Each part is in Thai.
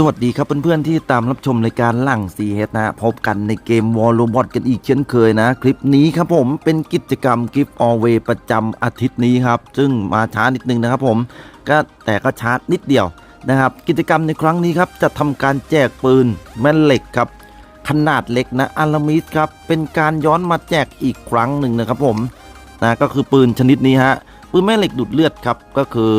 สวัสดีครับเพื่อนๆที่ตามรับชมรายการหลัง CS นะฮะพบกันในเกม War Robot กันอีกเช่นเคยนะ คลิปนี้ครับผมเป็นกิจกรรม Gift Alway ประจำอาทิตย์นี้ครับ ซึ่งมาช้านิดนึงนะครับผมก็แต่ก็ช้านิดเดียวนะครับ กิจกรรมในครั้งนี้ครับ จะทำการแจกปืนแม่เหล็กครับ ขนาดเล็กนะอารามิสครับ เป็นการย้อนมาแจกอีกครั้งหนึ่งนะครับผมนะก็คือปืนชนิดนี้ฮะปืนแม่เหล็กดูดเลือดครับก็คือ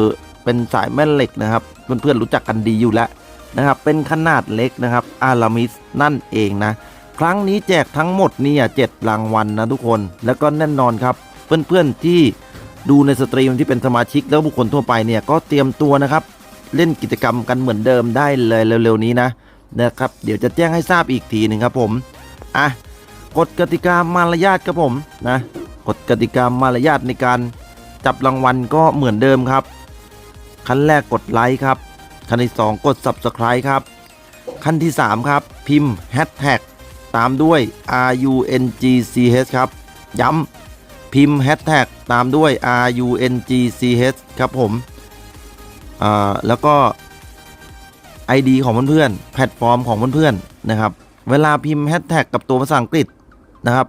เป็นสายแม่เหล็กนะครับเพื่อนๆรู้จักกันดีอยู่แล้ว นะครับเป็นขนาดเล็กนะครับอารามิสนั่นเองนะครั้งนี้แจกทั้งหมดเนี่ยเจ็ดรางวัลนะทุกคน แล้วก็แน่นอนครับ เพื่อนๆที่ดูในสตรีมที่เป็นสมาชิกแล้วบุคคลทั่วไปเนี่ยก็เตรียมตัวนะครับ เล่นกิจกรรมกันเหมือนเดิมได้เลยเร็วๆนี้นะนะครับเดี๋ยวจะแจ้งให้ทราบอีกทีหนึ่งครับผมอะกฎกติกามารยาทครับผมนะกฎกติกามารยาทในการจับรางวัลก็เหมือนเดิมครับ ขั้นแรกกดไลค์ครับ ขั้นที่ 2 กด Subscribe ครับ ขั้นที่ 3 ครับ พิมพ์ Hashtag ตามด้วย RUNGCH ครับ ย้ำพิมพ์ Hashtag ตามด้วย RUNGCH ครับผมแล้วก็ ID ของเพื่อนๆแพลตฟอร์มของเพื่อนๆนะครับ เวลาพิมพ์ Hashtag กับตัวภาษาอังกฤษนะครับ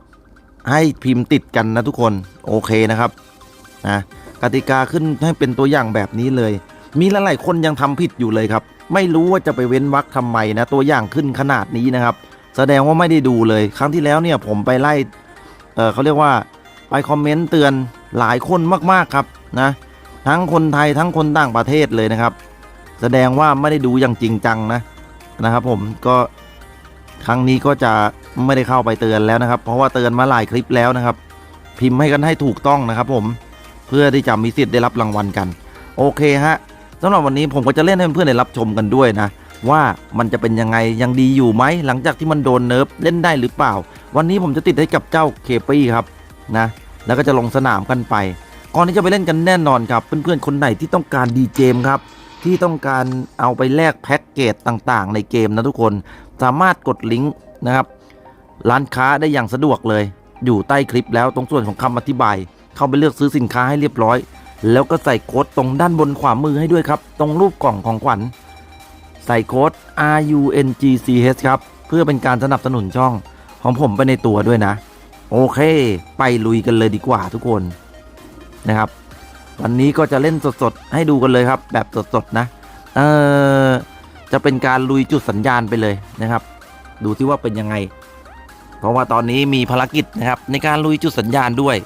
ให้พิมพ์ติดกันนะทุกคน โอเคนะครับนะกติกาขึ้นให้เป็นตัวอย่างแบบนี้เลย มีหลายๆคนยังทำผิดอยู่เลยครับ ไม่รู้ว่าจะไปเว้นวรรคทำไมนะ ตัวอย่างขึ้นขนาดนี้นะครับ แสดงว่าไม่ได้ดูเลย ครั้งที่แล้วเนี่ยผมไปไล่เเขาเรียกว่าไปคอมเมนต์เตือนหลายคนมากๆครับนะ ทั้งคนไทยทั้งคนต่างประเทศเลยนะครับ แสดงว่าไม่ได้ดูอย่างจริงจังนะนะครับ ผมก็ครั้งนี้ก็จะไม่ได้เข้าไปเตือนแล้วนะครับ เพราะว่าเตือนมาหลายคลิปแล้วนะครับ พิมพ์ให้กันให้ถูกต้องนะครับ ผมเพื่อที่จะมีสิทธิ์ได้รับรางวัลกัน โอเคฮะ สำหรับวันนี้ผมก็จะเล่นให้เพื่อนๆได้รับชมกันด้วยนะ ว่ามันจะเป็นยังไงยังดีอยู่ไหมหลังจากที่มันโดนเนิร์ฟเล่นได้หรือเปล่า วันนี้ผมจะติดให้กับเจ้าเคปี้ครับนะแล้วก็จะลงสนามกันไป ก่อนที่จะไปเล่นกันแน่นอนครับเพื่อนๆคนไหนที่ต้องการดีเจมครับที่ต้องการเอาไปแลกแพ็กเกจต่างๆ ในเกมนะทุกคนสามารถกดลิงก์นะครับร้านค้าได้อย่างสะดวกเลย อยู่ใต้คลิปแล้วตรงส่วนของคำอธิบาย เข้าไปเลือกซื้อสินค้าให้เรียบร้อย แล้วก็ใส่โค้ดตรงด้านบนขวามือให้ด้วยครับ ตรงรูปกล่องของขวัญ ใส่โค้ด RUNGCH ครับ เพื่อเป็นการสนับสนุนช่องของผมไปในตัวด้วยนะ โอเค ไปลุยกันเลยดีกว่าทุกคนนะครับ วันนี้ก็จะเล่นสดๆ ให้ดูกันเลยครับ แบบสดๆนะ เออจะเป็นการลุยจุดสัญญาณไปเลยนะครับ ดูที่ว่าเป็นยังไง เพราะว่าตอนนี้มีภารกิจนะครับ ในการลุยจุดสัญญาณด้วย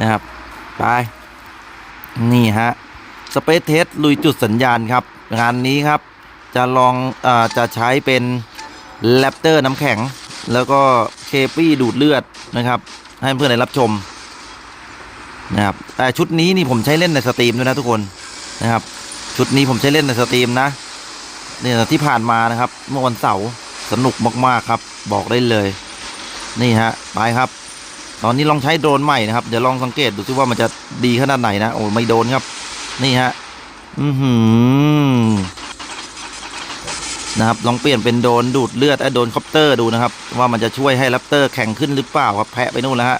นะครับ ไป นี่ฮะสเปซเทสลุยจุดสัญญาณครับ งานนี้ครับ จะลองอจะใช้เป็นแรปเตอร์น้ำแข็ง แล้วก็เคปี้ดูดเลือดนะครับ ให้เพื่อนได้รับชมนะครับแต่ชุดนี้นี่ผมใช้เล่นในสตรีมด้วยนะทุกคนนะครับ ชุดนี้ผมใช้เล่นในสตรีมนะเนี่ยที่ผ่านมานะครับ เมื่อวันเสาร์สนุกมากๆครับ บอกได้เลย นี่ฮะไปครับ ตอนนี้ลองใช้โดรนใหม่นะครับเดี๋ยวลองสังเกตดูซิว่ามันจะดีขนาดไหนนะโอ้ไม่โดนครับ นี่ฮะอือหือนะครับลองเปลี่ยนเป็นโดรนดูดเลือดไอ้โดรนคอปเตอร์ดูนะครับ ว่ามันจะช่วยให้แรปเตอร์แข็งขึ้นหรือเปล่าครับแพะไปนู่นแล้วฮะ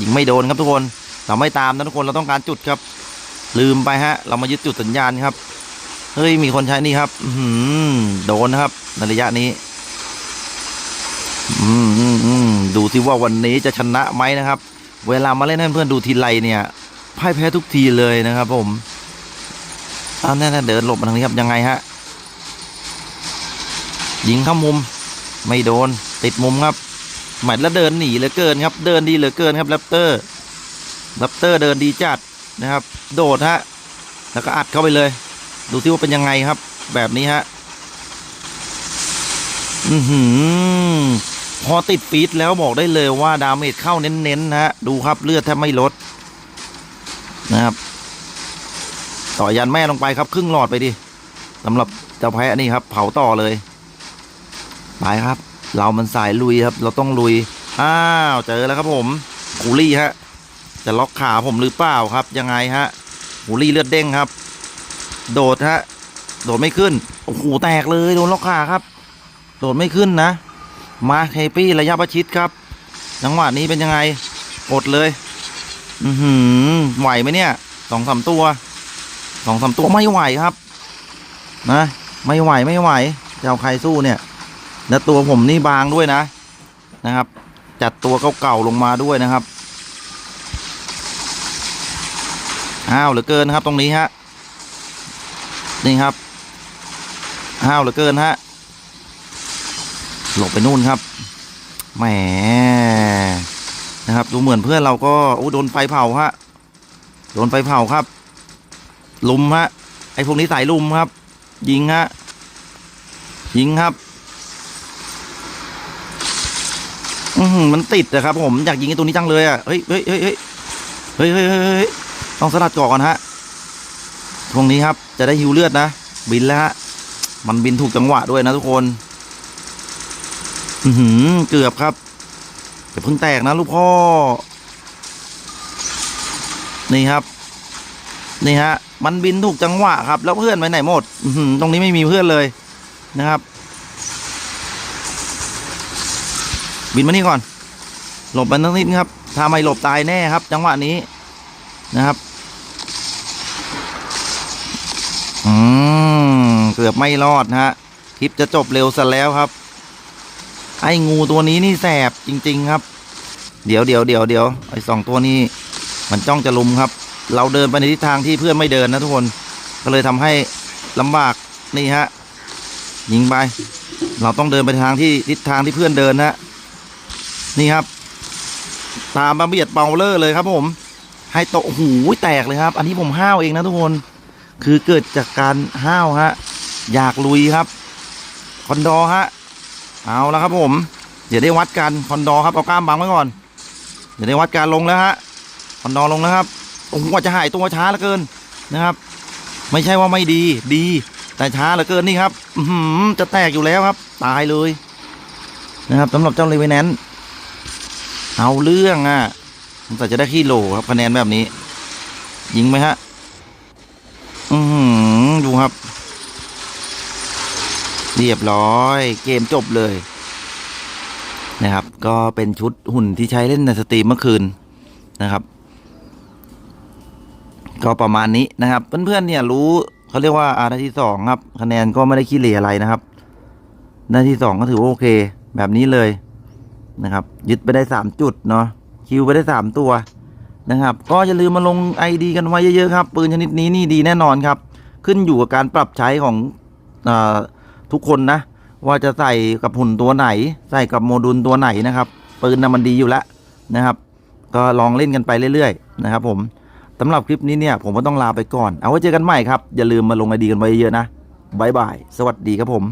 ยิงไม่โดนครับทุกคนเราไม่ตามนะทุกคนเราต้องการจุดครับ ลืมไปฮะ เรามายึดจุดสัญญาณครับเฮ้ยมีคนใช้นี่ครับ อือหือโดนนะครับในระยะนี้ อืมอืมอืมดูสิว่าวันนี้จะชนะไหมนะครับ เวลามาเล่นให้เพื่อนดูทีไรเนี่ยพ่ายแพ้ทุกทีเลยนะครับ ผมเอาแน่ๆเดินหลบมาทางนี้ครับยังไงฮะยิงเข้ามุม ไม่โดน ติดมุมครับหมายแล้วเดินหนีเหลือเกินครับ เดินดีเหลือเกินครับแรปเตอร์แรปเตอร์เดินดีจัดนะครับ โดดฮะแล้วก็อัดเข้าไปเลย ดูสิว่าเป็นยังไงครับ แบบนี้ฮะ อือหือ พอติดฟีดแล้วบอกได้เลยว่าดาเมจเข้าเน้นๆนะฮะ ดูครับเลือดแทบไม่ลด นะครับ ต่อยันแม่ลงไปครับ ครึ่งหลอดไปดิสำหรับเจ้าแพะนี่ครับ เผาต่อเลย ไปครับ เรามันสายลุยครับ เราต้องลุย อ้าว เจอแล้วครับผมกูรี่ฮะ จะล็อกขาผมหรือเปล่าครับ ยังไงฮะกูรี่เลือดเด้งครับ โดดฮะ โดดไม่ขึ้น โอ้โห แตกเลย โดนล็อกขาครับ ดดไม่ขึ้นนะ มาเฮปี้ระยะประชิดครับ จังหวะนี้เป็นยังไงกดเลย อือหือไหวไหมเนี่ยสองสามตัวสองสามตัวไม่ไหวครับ นะ ไม่ไหวไม่ไหวจะเอาใครสู้เนี่ยแล้วตัวผมนี่บางด้วยนะนะครับ จัดตัวเก่าๆลงมาด้วยนะครับอ้าวเหลือเกินครับตรงนี้ฮะนี่ครับอ้าวเหลือเกินฮะ หลบไปนู่นครับแหมนะครับ ดูเหมือนเพื่อนเราก็โอ้โดนไฟเผาฮะโดนไฟเผาครับ ลุมฮะไอพวกนี้สายลุมครับ ยิงฮะยิงครับ อืมันติดนะครับผมอยากยิงไอตัวนี้จังเลยอะเฮ้ยเฮ้ยเฮ้ยเฮ้ยเฮ้ยเฮ้ยต้องสลัดก่อนฮะพวกนี้ครับ จะได้หิวเลือดนะบินแล้วฮะมันบินถูกจังหวะด้วยนะทุกคน อือหือเกือบครับอย่าเพิ่งแตกนะลูกพ่อ นี่ครับ นี่ฮะ มันบินถูกจังหวะครับ แล้วเพื่อนไปไหนหมด อืตรงนี้ไม่มีเพื่อนเลยนะครับ บินมานี่ก่อน หลบมันทั้งนิดครับถ้าไม่หลบตายแน่ครับ จังหวะนี้นะครับ อืม เกือบไม่รอดนะฮะ คลิปจะจบเร็วซะแล้วครับ ไอ้งูตัวนี้นี่แสบจริง ๆ ครับ เดี๋ยวเดี๋ยวเดี๋ยวเดี๋ยวไอ้สองตัวนี้ มันจ้องจะลุมครับ เราเดินไปในทิศทางที่เพื่อนไม่เดินนะทุกคน ก็เลยทำให้ลำบากนี่ฮะยิงไป เราต้องเดินไปทางที่ทิศทางที่เพื่อนเดินนะนี่ครับ ตามมาเบียดเบาเลอร์เลยครับผม ให้โตหูแตกเลยครับ อันนี้ผมห้าวเองนะทุกคน คือเกิดจากการห้าวฮะ อยากลุยครับ คอนดอฮะ เอาแล้วครับผมเดี๋ยวได้วัดกันคอนดอครับเอากล้ามบังไว้ก่อนเดี๋ยวได้วัดการลงแล้วฮะคอนดอลงแล้วครับโอ้โหกว่าจะหายตัวช้าเหลือเกินนะครับ ไม่ใช่ว่าไม่ดีดี แต่ช้าเหลือเกินนี่ครับอืจะแตกอยู่แล้วครับ ตายเลย นะครับสำหรับเจ้าเลเวนแนนเอาเรื่องอะแต่จะได้ขี้โลครับคะแนนแบบนี้ ยิงไหมฮะ อือหือดูครับ เรียบร้อย เกมจบเลย นะครับ ก็เป็นชุดหุ่นที่ใช้เล่นในสตรีมเมื่อคืนนะครับ ก็ประมาณนี้นะครับ เพื่อนๆเนี่ยรู้เขาเรียกว่าอาหน้าที่สองครับ คะแนนก็ไม่ได้ขี้เหร่อะไรนะครับหน้าที่สองก็ถือว่าโอเค แบบนี้เลยนะครับ ยึดไปได้สามจุดเนาะคิวไปได้สามตัวนะครับ ก็อย่าลืมมาลง ID กันไว้เยอะๆครับ ปืนชนิดนี้นี่ดีแน่นอนครับ ขึ้นอยู่กับการปรับใช้ของอา ทุกคนนะ ว่าจะใส่กับหุ่นตัวไหน ใส่กับโมดูลตัวไหนนะครับปืนน่ะมันดีอยู่แล้วนะครับ ก็ลองเล่นกันไปเรื่อยๆนะครับ ผมสำหรับคลิปนี้เนี่ย ผมก็ต้องลาไปก่อน เอาไว้เจอกันใหม่ครับ อย่าลืมมาลงไอดีกันไว้เยอะนะบายบาย สวัสดีครับผม